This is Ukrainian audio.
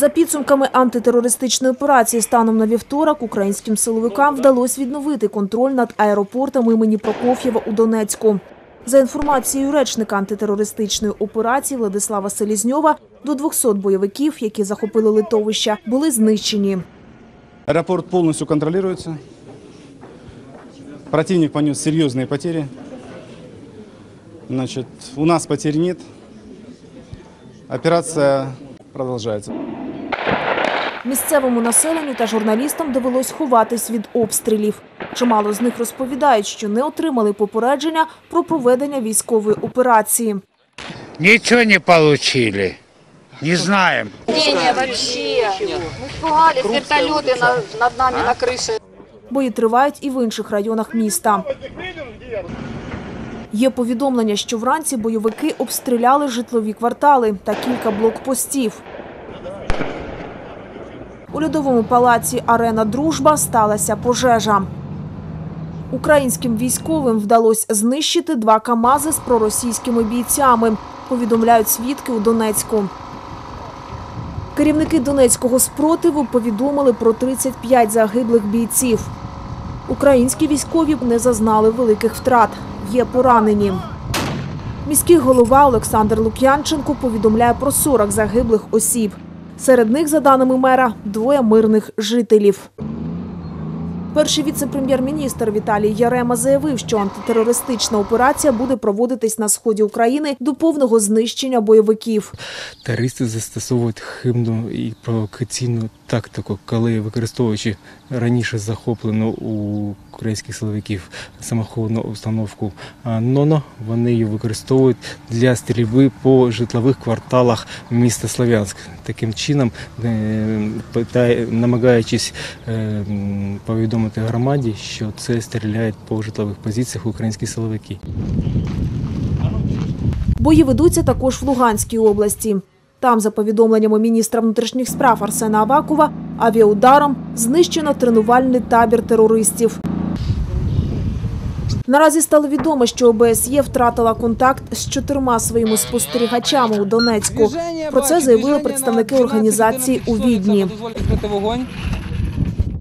За підсумками антитерористичної операції станом на вівторок українським силовикам вдалося відновити контроль над аеропортом імені Прокоф'єва у Донецьку. За інформацією речника антитерористичної операції Владислава Селізньова, до 200 бойовиків, які захопили литовища, були знищені. Аэропорт полностью контролируется. Противник понес серьезные потери. Значит, у нас потерь нет. Операция продолжается. Місцевому населенню та журналістам довелось ховатись від обстрілів. Чимало з них розповідають, що не отримали попередження про проведення військової операції. Ничего не получили. Не знаем. Не, вообще. Мы испугались, вертолеты на- над нами на крыше. Бої тривають і в інших районах міста. Є повідомлення, що вранці бойовики обстріляли житлові квартали та кілька блокпостів. У льодовому палаці Арена Дружба сталася пожежа. Українським військовим вдалося знищити два КАМАЗи з проросійськими бійцями, повідомляють свідки у Донецьку. Керівники Донецького спротиву повідомили про 35 загиблих бійців. Українські військові не зазнали великих втрат. Є поранені. Міський голова Олександр Лук'янченко повідомляє про 40 загиблих осіб. Серед них, за даними мера, двоє мирних жителів. Перший віце-прем'єр-міністр Віталій Ярема заявив, що антитерористична операція буде проводитись на сході України до повного знищення бойовиків. Терористи застосовують хибну і провокаційну тактику, коли використовуючи раніше захоплену у українських силовиків самохідну установку НОНО, вони її використовують для стрільби по житлових кварталах міста Слов'янськ. Таким чином, е, намагаючись е, повідомити громаді, що це стріляють по житлових позиціях українські силовики. Бої ведуться також в Луганській області. Там, за повідомленнями міністра внутрішніх справ Арсена Авакова, авіаударом знищено тренувальний табір терористів. Наразі стало відомо, що ОБСЄ втратила контакт з чотирма своїми спостерігачами у Донецьку. Про це заявили представники організації у Відні. Вогонь.